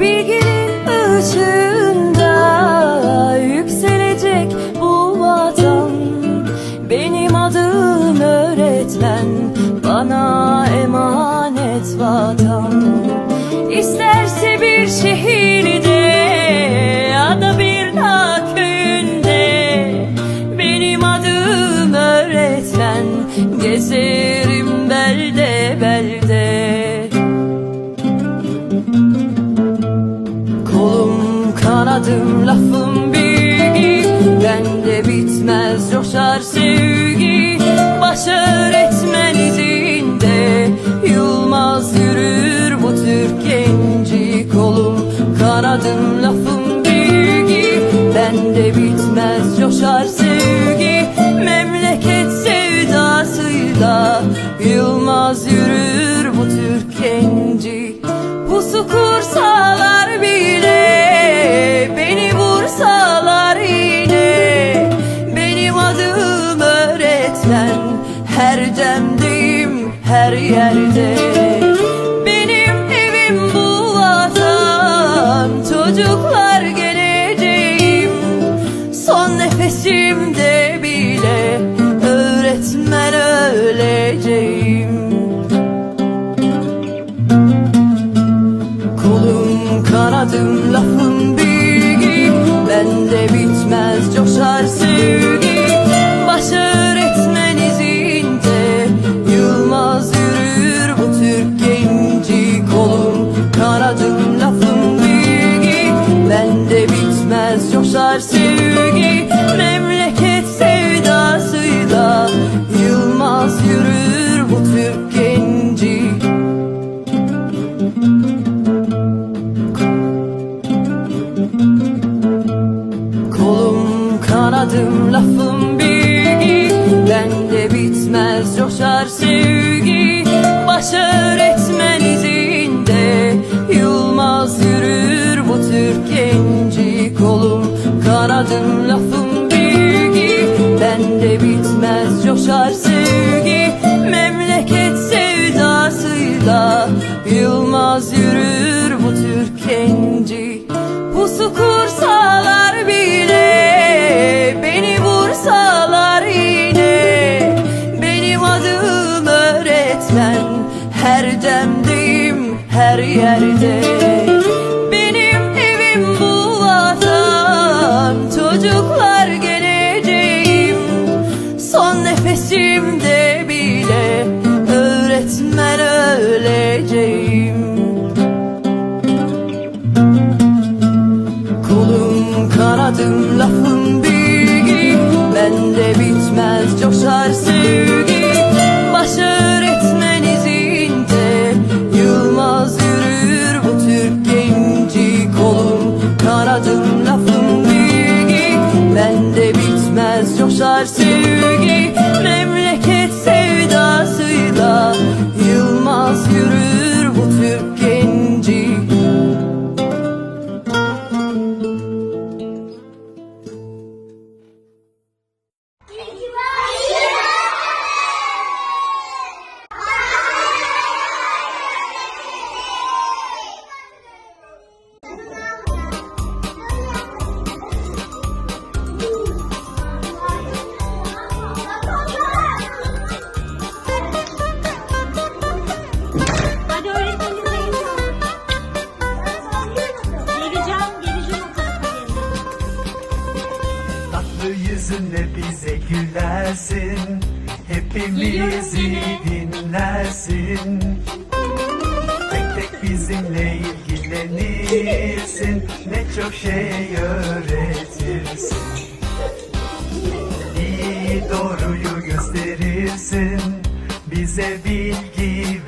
Bilginin ışığında yükselecek bu vatan. Benim adım öğretmen bana emanet vatan. İsterse bir şehirde ya da bir dağ köyünde Benim adım öğretmen gezerim belde belde kanadım lafım yerde. Benim evim bu vatan Çocuklar geleceğim. Son nefesimde bile Öğretmen öleceğim. Kolum kanadım lafım bilgi Bende bitmez coşar sevgi coşar sevgi Memleket sevdasıyla. Yılmaz yürür bu Türk genci. Kolum kanadım lafım bilgi. Bende bitmez coşar sevgi. Baş coşar sevgi Memleket sevdasıyla. Yılmaz yürür bu Türk genci Pusu kursalar bile Beni vursalar yine. Benim adım öğretmen Her demdeyim her yerde coşar sevgi Tatlı yüzünle bize gülersin. Hepimizi dinlersin. Tek tek bizimle ilgilenirsin. Ne çok şey öğretirsin. İyi doğruyu gösterirsin. Bize bilgi